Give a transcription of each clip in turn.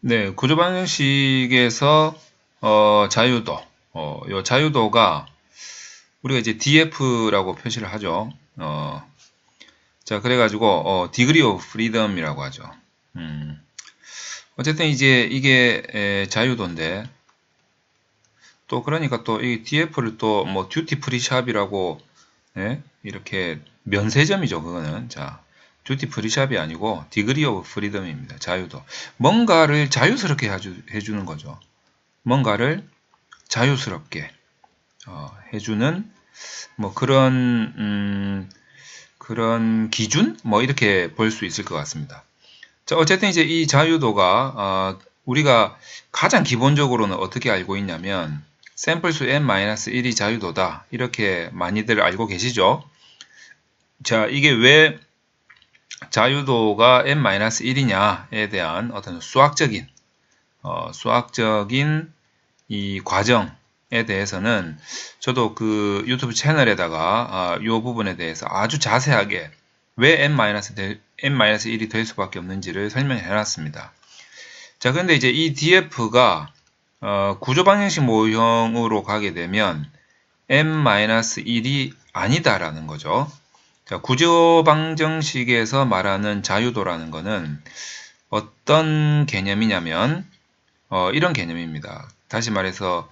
네, 구조 방정식에서 어, 자유도, 어, 요 자유도가 우리가 이제 DF라고 표시를 하죠. 어, 자, 그래가지고 어, degree of freedom이라고 하죠. 음, 어쨌든 이제 이게 에, 자유도인데 또 그러니까 또 이 DF를 또 뭐 듀티 프리 샵이라고 예? 이렇게 면세점이죠. 그거는 자 듀티 프리샵이 아니고 디그리 오브 프리덤입니다. 자유도. 뭔가를 자유스럽게 해주, 는 거죠. 뭔가를 자유스럽게 어, 해주는 뭐 그런 음, 그런 기준 뭐 이렇게 볼 수 있을 것 같습니다. 자 어쨌든 이제 이 자유도가 어, 우리가 가장 기본적으로는 어떻게 알고 있냐면 샘플 수 n-1이 자유도다 이렇게 많이들 알고 계시죠? 자 이게 왜 자유도가 n-1이냐에 대한 어떤 수학적인 어, 수학적인 이 과정에 대해서는 저도 그 유튜브 채널에다가 어, 이 부분에 대해서 아주 자세하게 왜 n-1이 될 수밖에 없는지를 설명해 놨습니다. 자, 근데 이제 이 df가 어, 구조 방정식 모형으로 가게 되면 n-1이 아니다라는 거죠. 자, 구조 방정식에서 말하는 자유도라는 것은 어떤 개념이냐면 어, 이런 개념입니다. 다시 말해서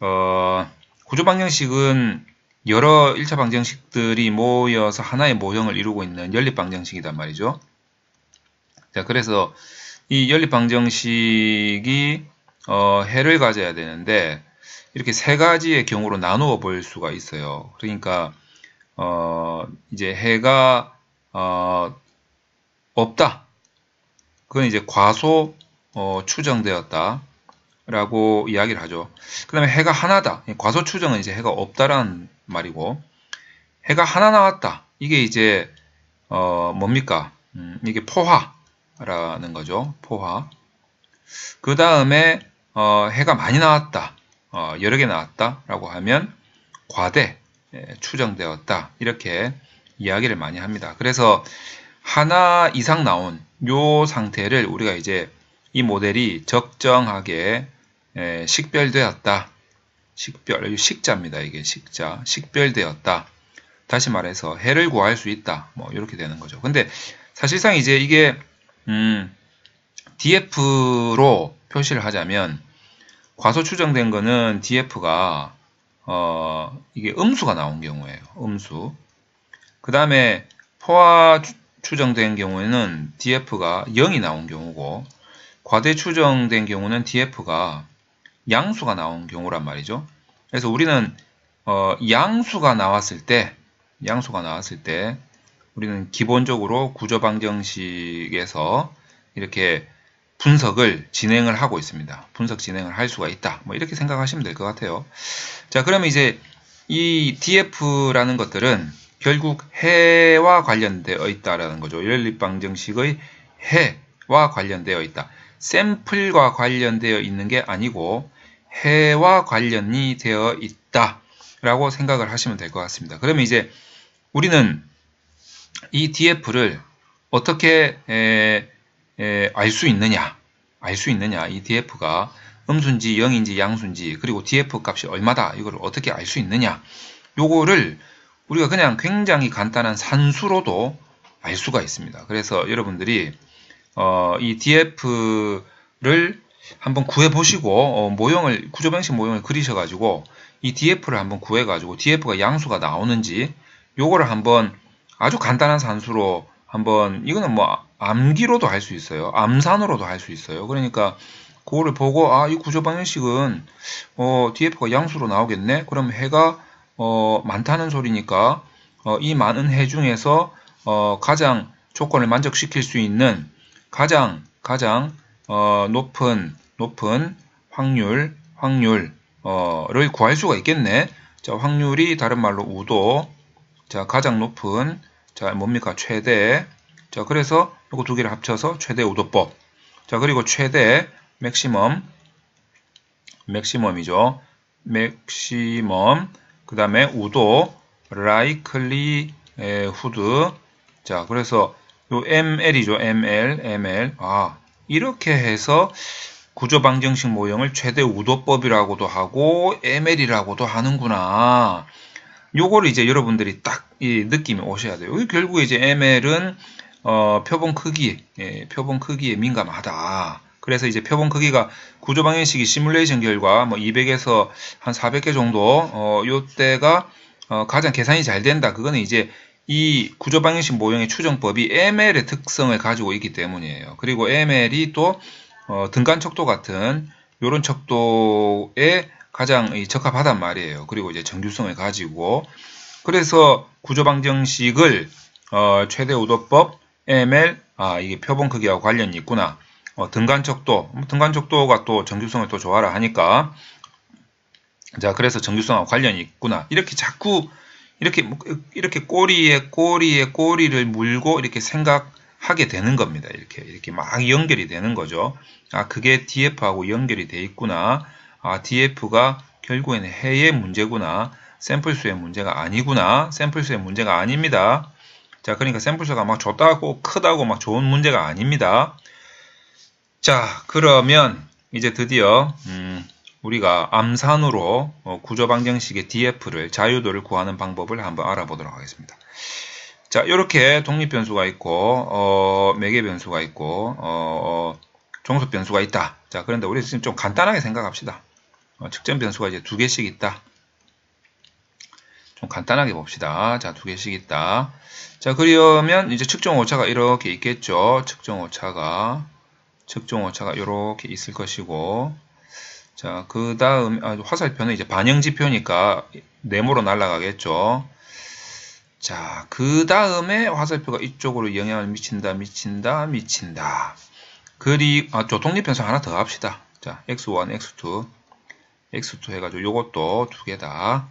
어, 구조 방정식은 여러 1차 방정식들이 모여서 하나의 모형을 이루고 있는 연립 방정식이란 말이죠. 자, 그래서 이 연립 방정식이 어, 해를 가져야 되는데 이렇게 세 가지의 경우로 나누어 볼 수가 있어요. 그러니까 어, 이제 해가 어, 없다. 그건 이제 과소 어, 추정되었다. 라고 이야기를 하죠. 그 다음에 해가 하나다. 과소 추정은 이제 해가 없다라는 말이고, 해가 하나 나왔다. 이게 이제, 어, 뭡니까? 음, 이게 포화라는 거죠. 포화. 그 다음에, 어, 해가 많이 나왔다. 어, 여러 개 나왔다. 라고 하면, 과대. 예, 추정되었다. 이렇게 이야기를 많이 합니다. 그래서 하나 이상 나온 요 상태를 우리가 이제 이 모델이 적정하게 예, 식별되었다. 식별, 식자입니다. 이게 식자. 식별되었다. 다시 말해서 해를 구할 수 있다. 뭐 이렇게 되는 거죠. 근데 사실상 이제 이게 음, DF로 표시를 하자면 과소 추정된 거는 DF가 어, 이게 음수가 나온 경우에요. 음수. 그 다음에 포화 추정된 경우에는 DF가 0이 나온 경우고 과대 추정된 경우는 DF가 양수가 나온 경우란 말이죠. 그래서 우리는 어, 양수가 나왔을 때 양수가 나왔을 때 우리는 기본적으로 구조 방정식에서 이렇게 분석을 진행을 하고 있습니다. 분석 진행을 할 수가 있다. 뭐 이렇게 생각하시면 될 것 같아요. 자, 그러면 이제 이 DF라는 것들은 결국 해와 관련되어 있다라는 거죠. 연립방정식의 해와 관련되어 있다. 샘플과 관련되어 있는 게 아니고 해와 관련이 되어 있다 라고 생각을 하시면 될 것 같습니다. 그러면 이제 우리는 이 DF를 어떻게 알 수 있느냐? 알 수 있느냐? 이 DF가 음수인지 0인지 양수인지 그리고 DF 값이 얼마다 이걸 어떻게 알 수 있느냐 요거를 우리가 그냥 굉장히 간단한 산수로도 알 수가 있습니다. 그래서 여러분들이 어, 이 DF를 한번 구해 보시고 어, 모형을 구조 방식 모형을 그리셔 가지고 이 DF를 한번 구해 가지고 DF가 양수가 나오는지 요거를 한번 아주 간단한 산수로 한번 이거는 뭐 암기로도 할 수 있어요. 암산으로도 할 수 있어요. 그러니까 그거를 보고 아 이 구조 방정식은 어, DF가 양수로 나오겠네. 그럼 해가 어, 많다는 소리니까 어, 이 많은 해 중에서 어, 가장 조건을 만족시킬 수 있는 가장 가장 어, 높은 높은 확률 확률을 구할 수가 있겠네. 자, 확률이 다른 말로 우도. 자, 가장 높은 자, 뭡니까? 최대. 자, 그래서 이거 두 개를 합쳐서 최대 우도법. 자, 그리고 최대 맥시멈 맥시멈이죠. 맥시멈 그 다음에 우도 likely hood 자 그래서 요 ml이죠 ml ml 아 이렇게 해서 구조 방정식 모형을 최대 우도법이라고도 하고 ML이라고도 하는구나. 요거를 이제 여러분들이 딱 이 느낌이 오셔야 돼요. 결국에 이제 ML은 어, 표본 크기, 예, 표본 크기에 민감하다. 그래서 이제 표본 크기가 구조 방정식이 시뮬레이션 결과 뭐 200에서 한 400개 정도 어, 요때가 어, 가장 계산이 잘 된다. 그거는 이제 이 구조 방정식 모형의 추정법이 ML의 특성을 가지고 있기 때문이에요. 그리고 ML이 또 어, 등간 척도 같은 요런 척도에 가장 적합하단 말이에요. 그리고 이제 정규성을 가지고 그래서 구조 방정식을 어, 최대 우도법 ML 아 이게 표본 크기와 관련이 있구나. 어, 등간 척도 뭐 등간 척도가 또 정규성을 또 좋아라 하니까 자 그래서 정규성과 관련이 있구나. 이렇게 자꾸 이렇게 뭐, 이렇게 꼬리에 꼬리에 꼬리를 물고 이렇게 생각하게 되는 겁니다. 이렇게 이렇게 막 연결이 되는 거죠. 아 그게 DF하고 연결이 돼 있구나. 아 DF가 결국에는 해의 문제구나. 샘플 수의 문제가 아니구나. 샘플 수의 문제가 아닙니다. 자, 그러니까 샘플 수가 막 좋다고 크다고 막 좋은 문제가 아닙니다. 자, 그러면 이제 드디어 음, 우리가 암산으로 어, 구조 방정식의 DF를 자유도를 구하는 방법을 한번 알아보도록 하겠습니다. 자, 이렇게 독립 변수가 있고 어, 매개 변수가 있고 어, 종속 변수가 있다. 자, 그런데 우리 지금 좀 간단하게 생각합시다. 어, 측정 변수가 이제 두 개씩 있다. 좀 간단하게 봅시다. 자, 두 개씩 있다. 자, 그러면 이제 측정 오차가 이렇게 있겠죠. 측정 오차가 측정 오차가 이렇게 있을 것이고 자, 그 다음 아, 화살표는 이제 반영 지표니까 네모로 날아가겠죠. 자, 그 다음에 화살표가 이쪽으로 영향을 미친다, 미친다, 미친다. 그리 아, 저 독립변수 하나 더 합시다. 자, x1, x2, x2 해가지고 요것도 두 개다.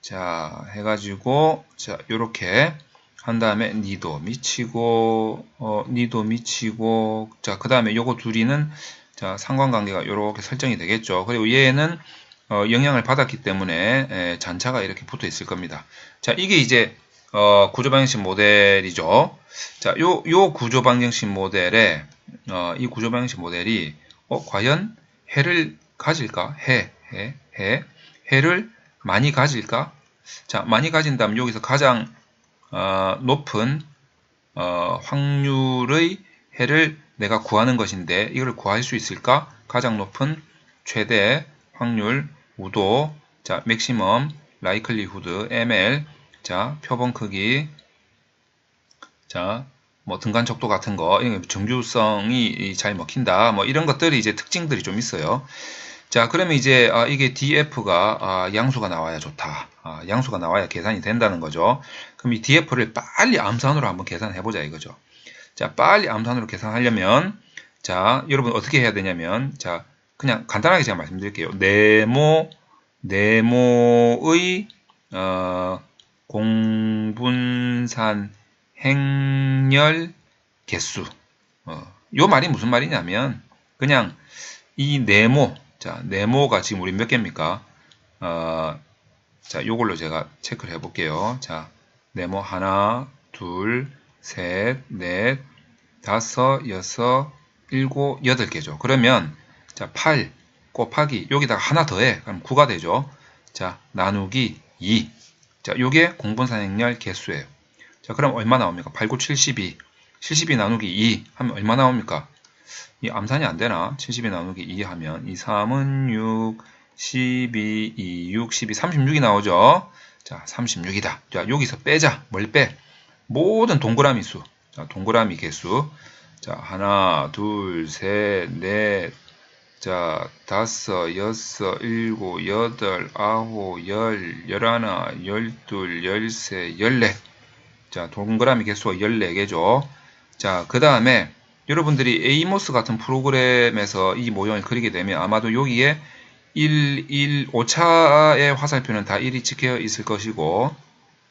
자, 해가지고 자, 요렇게 한 다음에 니도 미치고 어, 니도 미치고 자, 그 다음에 요거 둘이는 자, 상관관계가 이렇게 설정이 되겠죠. 그리고 얘는 어, 영향을 받았기 때문에 에, 잔차가 이렇게 붙어 있을 겁니다. 자, 이게 이제 어, 구조방정식 모델이죠. 자, 요, 요 구조방정식 모델에 어, 이 구조방정식 모델이 어, 과연 해를 가질까? 해, 해, 해, 해를 많이 가질까? 자, 많이 가진다면 여기서 가장 어, 높은 어, 확률의 해를 내가 구하는 것인데 이걸 구할 수 있을까? 가장 높은 최대 확률 우도 자 맥시멈 라이클리후드 ml 자 표본 크기 자 뭐 등간 척도 같은 거 정규성이 잘 먹힌다 뭐 이런 것들이 이제 특징들이 좀 있어요. 자 그러면 이제 아, 이게 df가 아, 양수가 나와야 좋다. 아, 양수가 나와야 계산이 된다는 거죠. 그럼 이 df를 빨리 암산으로 한번 계산해 보자 이거죠. 자 빨리 암산으로 계산하려면 자 여러분 어떻게 해야 되냐면 자 그냥 간단하게 제가 말씀드릴게요. 네모 네모의 어, 공분산 행렬 개수 어, 요 말이 무슨 말이냐면 그냥 이 네모 자, 네모가 지금 우리 몇 개입니까? 어, 자, 요걸로 제가 체크를 해볼게요. 자, 네모 하나, 둘, 셋, 넷, 다섯, 여섯, 일곱, 여덟 개죠. 그러면, 자, 8 곱하기, 여기다가 하나 더해. 그럼 9가 되죠. 자, 나누기 2. 자, 요게 공분산행렬 개수예요. 자, 그럼 얼마 나옵니까? 8, 9, 72. 72 나누기 2 하면 얼마 나옵니까? 이 암산이 안 되나? 70에 나누기 2 하면 2, 3은 6, 12, 2, 6, 12, 36이 나오죠? 자, 36이다. 자, 여기서 빼자. 뭘 빼? 모든 동그라미 수. 자, 동그라미 개수. 자, 하나, 둘, 셋, 넷, 자, 다섯, 여섯, 일곱, 여덟, 아홉, 열, 열하나, 열둘, 열세, 열네. 자, 동그라미 개수가 열네 개죠 자, 그 다음에 여러분들이 에이모스 같은 프로그램에서 이 모형을 그리게 되면 아마도 여기에 1, 1, 5차의 화살표는 다 1이 찍혀 있을 것이고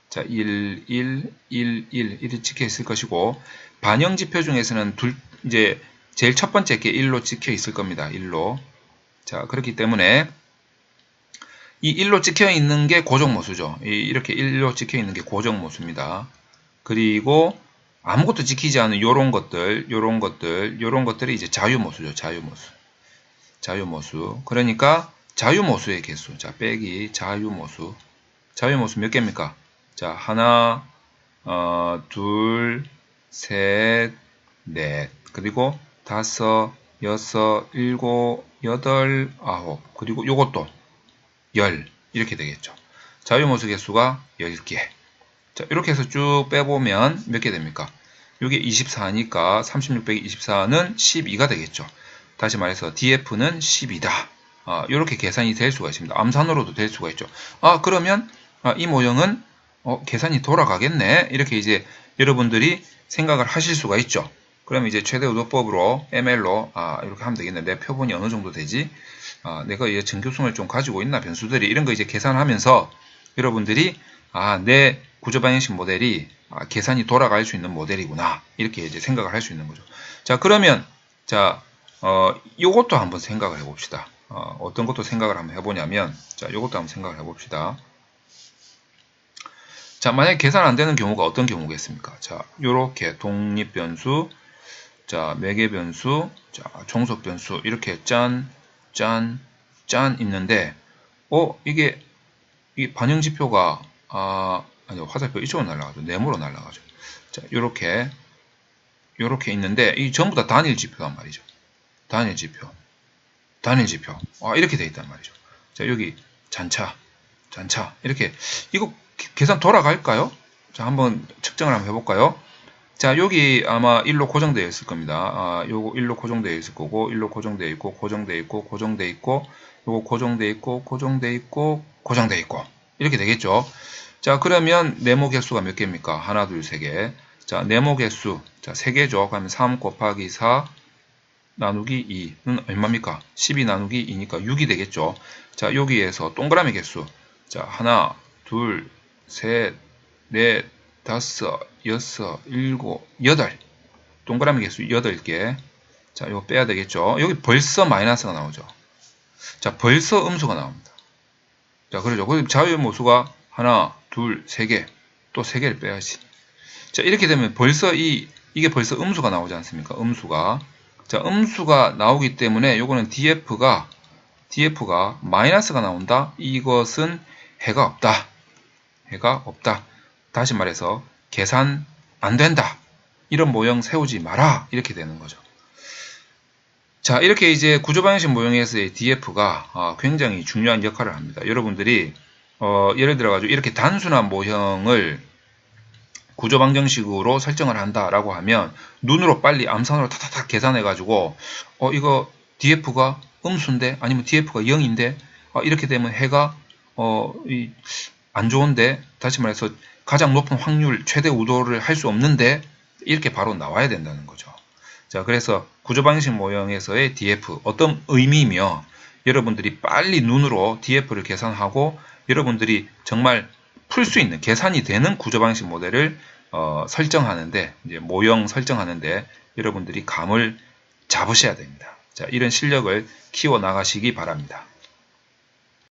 자, 1, 1, 1, 1, 1이 찍혀 있을 것이고 반영 지표 중에서는 둘 이제 제일 첫 번째 게 1로 찍혀 있을 겁니다. 1로. 자, 그렇기 때문에 이 1로 찍혀 있는 게 고정모수죠. 이렇게 1로 찍혀 있는 게 고정모수입니다. 그리고 아무것도 지키지 않은 요런 것들, 요런 것들, 요런 것들이 이제 자유모수죠. 자유모수. 자유모수. 그러니까 자유모수의 개수. 자, 빼기 자유모수. 자유모수 몇 개입니까? 자, 하나, 어, 둘, 셋, 넷. 그리고 다섯, 여섯, 일곱, 여덟, 아홉. 그리고 요것도 열. 이렇게 되겠죠. 자유모수 개수가 10개. 자, 이렇게 해서 쭉 빼보면 몇 개 됩니까? 이게 24니까 36 빼기 24는 12가 되겠죠. 다시 말해서 DF는 10이다. 아, 이렇게 계산이 될 수가 있습니다. 암산으로도 될 수가 있죠. 아, 그러면 아, 이 모형은 어, 계산이 돌아가겠네. 이렇게 이제 여러분들이 생각을 하실 수가 있죠. 그러면 이제 최대 의도법으로 ML로 아, 이렇게 하면 되겠네. 내 표본이 어느 정도 되지? 아, 내가 이 증교성을 좀 가지고 있나 변수들이 이런 거 이제 계산하면서 여러분들이 아, 내 구조 방정식 모델이 아, 계산이 돌아갈 수 있는 모델이구나. 이렇게 이제 생각을 할 수 있는 거죠. 자, 그러면 자, 어, 요것도 한번 생각을 해 봅시다. 어, 어떤 것도 생각을 한번 해 보냐면 자, 요것도 한번 생각을 해 봅시다. 자, 만약에 계산 안 되는 경우가 어떤 경우겠습니까? 자, 요렇게 독립 변수, 자, 매개 변수, 자, 종속 변수 이렇게 짠, 짠, 짠 있는데 어, 이게 이 반영 지표가 아, 아니 화살표 이쪽으로 날아가죠. 네모로 날아가죠. 자, 요렇게 요렇게 있는데 이 전부 다 단일 지표란 말이죠. 단일 지표. 단일 지표. 아, 이렇게 돼 있단 말이죠. 자, 여기 잔차. 잔차. 이렇게 이거 계산 돌아갈까요? 자, 한번 측정을 한번 해 볼까요? 자, 여기 아마 1로 고정되어 있을 겁니다. 아, 요거 1로 고정되어 있을 거고, 1로 고정되어 있고, 고정되어 있고, 고정되어 있고, 요거 고정되어 있고, 고정되어 있고, 고정되어 있고. 이렇게 되겠죠. 자, 그러면 네모 개수가 몇 개입니까? 하나, 둘, 세 개. 자, 네모 개수. 자, 세 개죠. 그러면 3 곱하기 4 나누기 2는 얼마입니까? 12 나누기 2니까 6이 되겠죠. 자, 여기에서 동그라미 개수. 자, 하나, 둘, 셋, 넷, 다섯, 여섯, 일곱, 여덟. 동그라미 개수 여덟 개. 자, 이거 빼야 되겠죠. 여기 벌써 마이너스가 나오죠. 자, 벌써 음수가 나옵니다. 자, 그러죠. 그럼 자유모수가 하나, 둘, 세 개. 또 세 개를 빼야지. 자, 이렇게 되면 벌써 이, 이게 벌써 음수가 나오지 않습니까? 음수가. 자, 음수가 나오기 때문에 요거는 df가, df가 마이너스가 나온다. 이것은 해가 없다. 해가 없다. 다시 말해서 계산 안 된다. 이런 모형 세우지 마라. 이렇게 되는 거죠. 자, 이렇게 이제 구조방정식 모형에서의 df가 아, 굉장히 중요한 역할을 합니다. 여러분들이 어, 예를 들어 가지고 이렇게 단순한 모형을 구조 방정식으로 설정을 한다라고 하면 눈으로 빨리 암산으로 타타닥 계산해 가지고 어 이거 df가 음수인데 아니면 df가 0인데 어, 이렇게 되면 해가 어안 좋은데 다시 말해서 가장 높은 확률 최대 우도를 할 수 없는데 이렇게 바로 나와야 된다는 거죠. 자 그래서 구조 방정식 모형에서의 df 어떤 의미며 여러분들이 빨리 눈으로 df를 계산하고 여러분들이 정말 풀 수 있는 계산이 되는 구조 방식 모델을 어, 설정하는데 이제 모형 설정하는데 여러분들이 감을 잡으셔야 됩니다. 자, 이런 실력을 키워 나가시기 바랍니다.